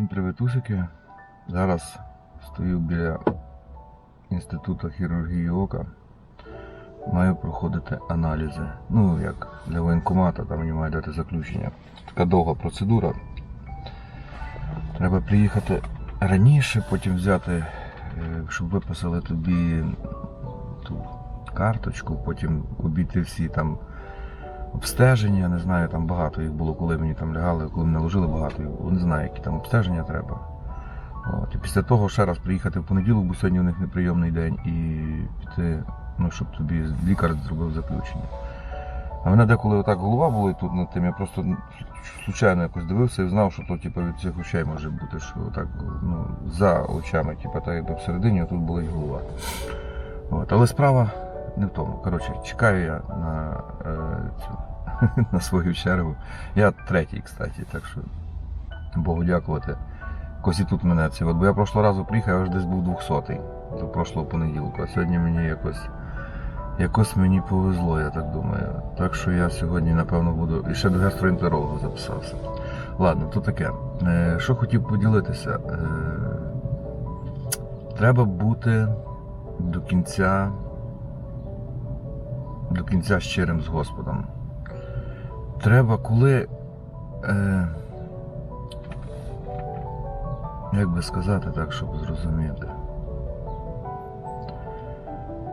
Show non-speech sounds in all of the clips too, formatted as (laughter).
Всім привітусики. Зараз стою біля Інституту хірургії ока. Маю проходити аналізи. Ну, як для воєнкомата, там мені має дати заключення. Така довга процедура. Треба приїхати раніше, потім взяти, е, щоб виписали тобі ту карточку, потім обійти всі там обстеження, не знаю, там багато їх було, коли мені там лягали, коли мене ложили багато, їх не знаю, які там обстеження треба. От. І після того ще раз приїхати в понеділок, бо сьогодні у них неприйомний день, і піти, ну, щоб тобі лікар зробив заключення. А мене деколи отак голова була тут над тим, я просто случайно якось дивився і знав, що то типу, від цих очей може бути, що так ну, за очами, типу, так якби всередині, а тут болить голова. От. Але справа не в тому. Коротше, чекаю я на, е, цю, (laughs) на свою чергу. Я третій, кстати, так що Богу дякувати. Якось і тут мене. От, бо я прошлого разу приїхав, я вже десь був 200-й до прошлого понеділка. А сьогодні мені якось. Якось мені повезло, я так думаю. Так що я сьогодні, напевно, буду. І ще до гастроентеролога записався. Ладно, то таке. Е, Що хотів поділитися? Е, Треба бути до кінця до кінця щирим з Господом. Треба, коли. Е, як би сказати так, щоб зрозуміти.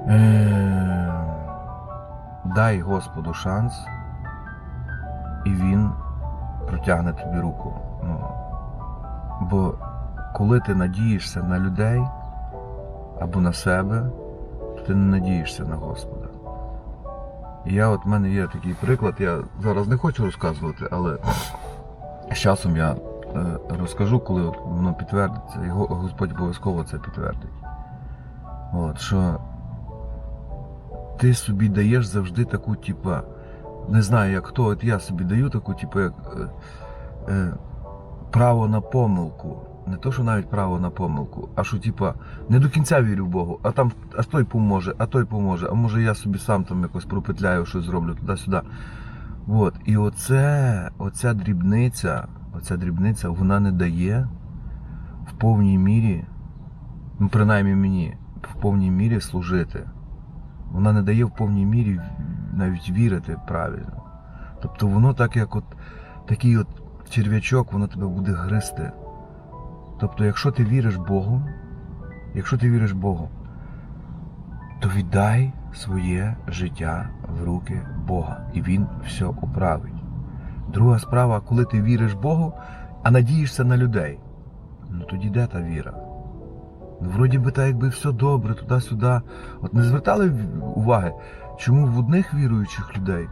Е, дай Господу шанс, і Він протягне тобі руку. Ну, бо коли ти надієшся на людей або на себе, то ти не надієшся на Господа. Я от в мене є такий приклад, я зараз не хочу розказувати, але з часом я е, розкажу, коли воно підтвердиться, і Господь обов'язково це підтвердить. От, що ти собі даєш завжди таку, типа, не знаю як хто, от я собі даю таку, типу, як е, е, право на помилку. Не то, що навіть право на помилку, а що, типа, не до кінця вірю в Богу, а там а той поможе, а той поможе, а може я собі сам там якось пропетляю, щось зроблю туди-сюди. От. І оце, оця дрібниця, оця дрібниця, вона не дає в повній мірі, ну принаймні мені, в повній мірі служити. Вона не дає в повній мірі навіть вірити правильно. Тобто воно так, як от такий от черв'ячок, воно тебе буде гризти. Тобто, якщо ти віриш Богу, якщо ти віриш Богу, то віддай своє життя в руки Бога, і Він все управить. Друга справа, коли ти віриш Богу, а надієшся на людей, ну тоді де та віра? Ну, вроді би так, якби все добре, туди-сюди. От не звертали уваги, чому в одних віруючих людей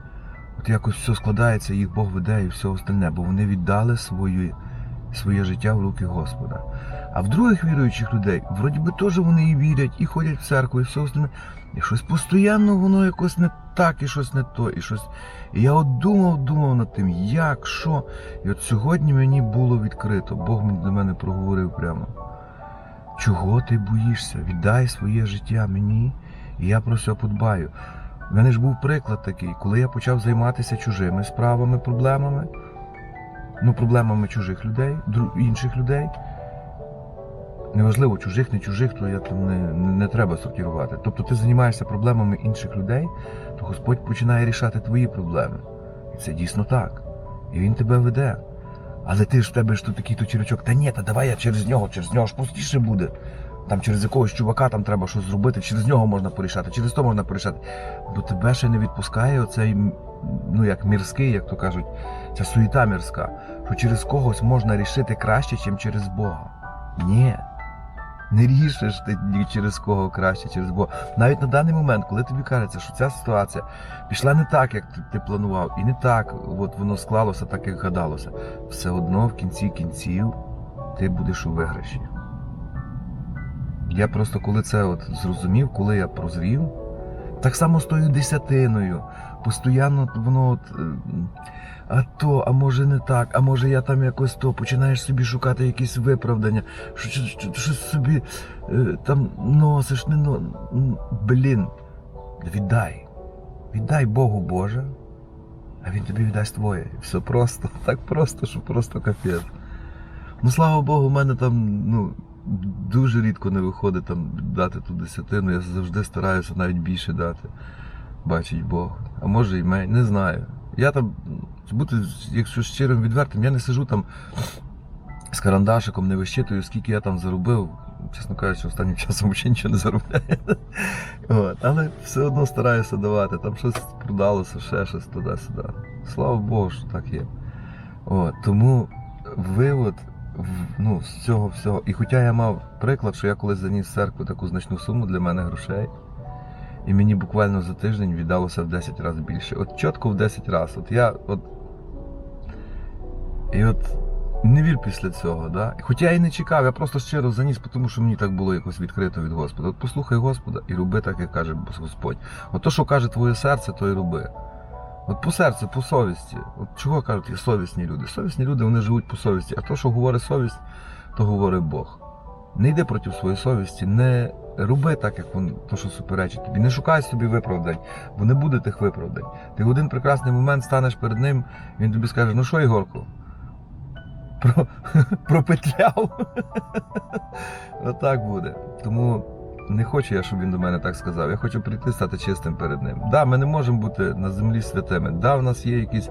от якось все складається, їх Бог веде і все остальне, бо вони віддали свої, своє життя в руки Господа. А в других віруючих людей, вроді би теж вони і вірять, і ходять в церкву, і все остальне. І щось постійно воно якось не так, і щось не то, і щось. І я от думав, думав над тим, як, що. І от сьогодні мені було відкрито. Бог до мене проговорив прямо. Чого ти боїшся? Віддай своє життя мені, і я про все подбаю. У мене ж був приклад такий, коли я почав займатися чужими справами, проблемами, ну, проблемами чужих людей, інших людей. Неважливо, чужих, не чужих, то я там не, не, треба сортувати. Тобто ти займаєшся проблемами інших людей, то Господь починає рішати твої проблеми. І це дійсно так. І він тебе веде. Але ти ж в тебе ж тут такий то червячок, та ні, та давай я через нього, через нього ж простіше буде. Там через якогось чувака там треба щось зробити, через нього можна порішати, через то можна порішати. Бо тебе ще не відпускає оцей, ну як мірський, як то кажуть, ця суєта мірська, що через когось можна рішити краще, ніж через Бога. Ні. Не рішиш ти через кого краще, через Бога. Навіть на даний момент, коли тобі кажеться, що ця ситуація пішла не так, як ти, планував, і не так, от воно склалося так, як гадалося, все одно в кінці кінців ти будеш у виграші. Я просто коли це от зрозумів, коли я прозрів, так само з тою десятиною. Постоянно воно от. е, А то, а може не так, а може я там якось то починаєш собі шукати якісь виправдання, що, що, що, щось собі е, там носиш, не но. Блін, віддай. Віддай Богу Боже, а Він тобі віддасть твоє. Все просто, (laughs) так просто, що просто капець. Ну, слава Богу, в мене там ну, дуже рідко не виходить там дати ту десятину. Я завжди стараюся навіть більше дати. Бачить Бог. А може і менше, не знаю. Я там, бути, якщо щирим відвертим, я не сижу там з карандашиком, не вищитую, скільки я там заробив. Чесно кажучи, останнім (laughs) часом взагалі нічого не заробляю. От. Але все одно стараюся давати. Там щось продалося, ще щось туди-сюди. Слава Богу, що так є. От. Тому вивод ну, з цього всього. І хоча я мав приклад, що я колись заніс церкву таку значну суму для мене грошей, і мені буквально за тиждень віддалося в 10 разів більше. От чітко в 10 разів. От я от. І от не вір після цього, да? Хоча я і не чекав, я просто щиро заніс, тому що мені так було якось відкрито від Господа. От послухай Господа і роби так, як каже Господь. От то, що каже твоє серце, то і роби. От по серцю, по совісті. От чого кажуть, є совісні люди? Совісні люди вони живуть по совісті. А то, що говорить совість, то говорить Бог. Не йди проти своєї совісті, не роби так, як він, то, що суперечить тобі. Не шукай собі виправдань, бо не буде тих виправдань. Ти в один прекрасний момент станеш перед ним, він тобі скаже: ну що, Ігорку? (laughs) Про, (laughs) пропетляв. (laughs) Отак буде. Тому не хочу я, щоб він до мене так сказав. Я хочу прийти стати чистим перед ним. Да, ми не можемо бути на землі святими. Да, в нас є якісь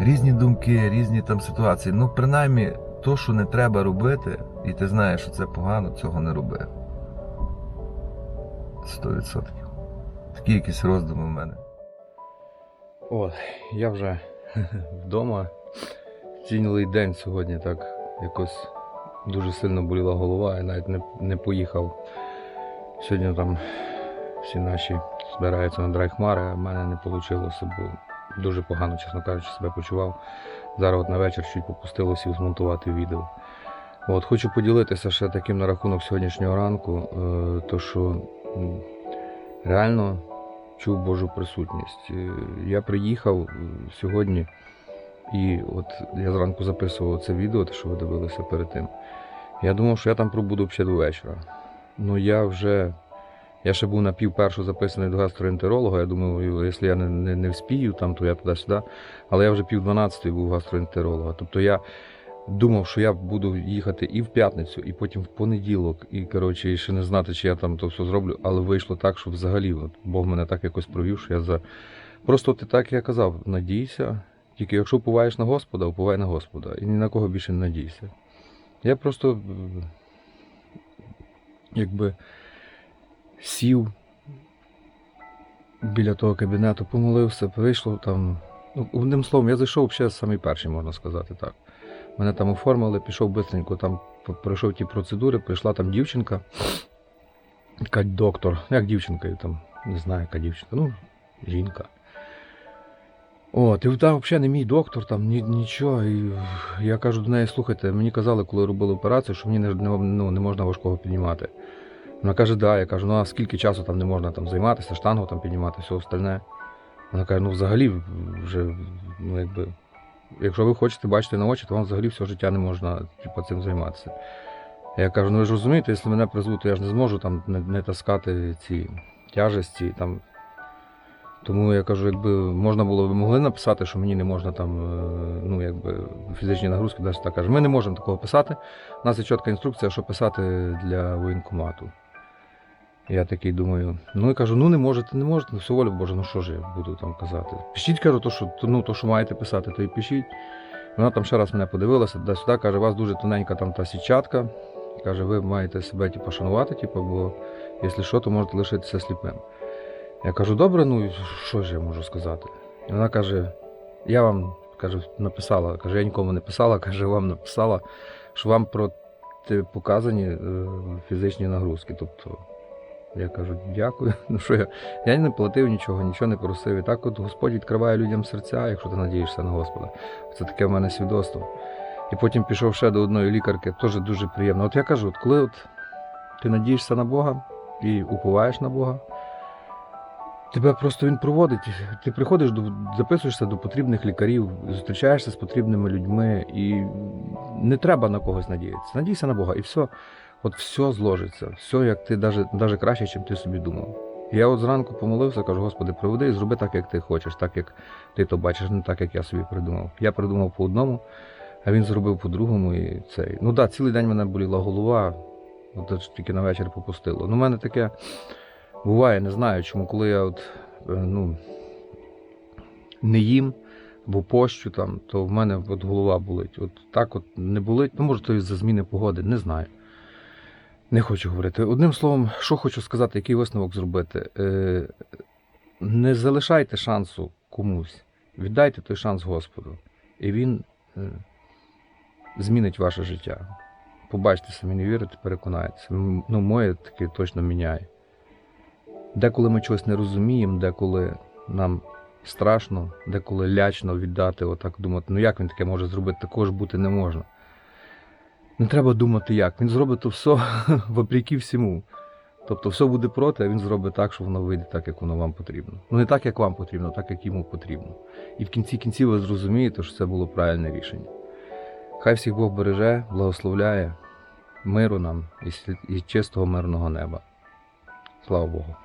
різні думки, різні там ситуації. Ну, принаймні, то, що не треба робити, і ти знаєш, що це погано, цього не роби. 100%. Такі якісь роздуми в мене. От, я вже (laughs) вдома. Цілий день сьогодні так якось дуже сильно боліла голова, я навіть не, не поїхав. Сьогодні там всі наші збираються на драйхмари, а в мене не вийшло, бо дуже погано, чесно кажучи, себе почував. Зараз от на вечір чуть попустило сів змонтувати відео. От, хочу поділитися ще таким на рахунок сьогоднішнього ранку, е, то що реально чув Божу присутність. Е, Я приїхав сьогодні, і от я зранку записував це відео, те, що ви дивилися перед тим. Я думав, що я там пробуду ще до вечора. Ну я вже. Я ще був на пів першу записаний до гастроентеролога. Я думав, якщо я не, не, не вспію, там, то я туди-сюди. Але я вже пів дванадцятої був гастроентеролога. Тобто я думав, що я буду їхати і в п'ятницю, і потім в понеділок, і коротше, і ще не знати, чи я там то все зроблю. Але вийшло так, що взагалі от, Бог мене так якось провів, що я за. Просто ти так я казав, надійся. Тільки якщо впуваєш на Господа, впувай на Господа. І ні на кого більше не надійся. Я просто якби сів біля того кабінету, помолився, вийшло там. Ну, одним словом, я зайшов ще самий перший, можна сказати так. Мене там оформили, пішов бистренько, там пройшов ті процедури, прийшла там дівчинка, яка доктор, ну, як дівчинка, я там не знаю, яка дівчинка, ну, жінка. От, і там взагалі не мій доктор, там ні, нічого. І я кажу до неї, слухайте, мені казали, коли робили операцію, що мені не, ну, не можна важкого піднімати. Вона каже, да, я кажу, ну а скільки часу там не можна там займатися, штангу там піднімати, все остальне. Вона каже, ну взагалі вже, ну якби, якщо ви хочете бачити на очі, то вам взагалі все життя не можна типу, цим займатися. Я кажу, ну ви ж розумієте, якщо мене призвуть, то я ж не зможу там не, не таскати ці тяжесті. Там. Тому я кажу, якби можна було, ви могли написати, що мені не можна там, е, ну якби фізичні нагрузки, десь так каже. Ми не можемо такого писати. У нас є чітка інструкція, що писати для воєнкомату. Я такий думаю, ну і кажу, ну не можете, не можете, ну все Боже, ну що ж я буду там казати. Пишіть, кажу, то, що, ну, то, що маєте писати, то і пишіть. Вона там ще раз мене подивилася, туди сюди каже, у вас дуже тоненька там та сітчатка. Каже, ви маєте себе типу, шанувати, типу, бо якщо що, то можете лишитися сліпим. Я кажу, добре, ну що ж я можу сказати? І вона каже, я вам каже, написала, каже, я нікому не писала, (laughs) каже, вам написала, що вам протипоказані е, фізичні нагрузки. Тобто я кажу, дякую. (laughs) Ну що я, я не платив нічого, нічого не просив. І так от Господь відкриває людям серця, якщо ти надієшся на Господа. Це таке в мене свідоцтво. І потім пішов ще до одної лікарки, теж дуже приємно. От я кажу, от коли от ти надієшся на Бога і уповаєш на Бога, тебе просто він проводить. Ти приходиш до записуєшся до потрібних лікарів, зустрічаєшся з потрібними людьми, і не треба на когось надіятися. Надійся на Бога, і все. От все зложиться, все як ти даже краще, ніж ти собі думав. Я от зранку помолився, кажу, Господи, проведи і зроби так, як ти хочеш, так як ти то бачиш, не так, як я собі придумав. Я придумав по одному, А він зробив по-другому і цей. Ну так, да, цілий день мене боліла голова, от тільки на вечір попустило. Ну, в мене таке буває, не знаю, чому, коли я от, е, ну, не їм або пощу там, то в мене от голова болить. От так от не болить. Ну, може, то із-за зміни погоди, не знаю. Не хочу говорити. Одним словом, що хочу сказати, який висновок зробити. Е, не залишайте шансу комусь. Віддайте той шанс Господу. І він е, змінить ваше життя. Побачите самі, не вірите, переконаєтеся. М, Ну, моє таке точно міняє. Деколи ми чогось не розуміємо, деколи нам страшно, деколи лячно віддати, отак думати, ну як він таке може зробити, також бути не можна. Не треба думати як. Він зробить то все (laughs) вопреки всьому. Тобто все буде проти, а він зробить так, що воно вийде так, як воно вам потрібно. Ну не так, як вам потрібно, а так, як йому потрібно. І в кінці кінців ви зрозумієте, що це було правильне рішення. Хай всіх Бог береже, благословляє, миру нам і чистого мирного неба. Слава Богу.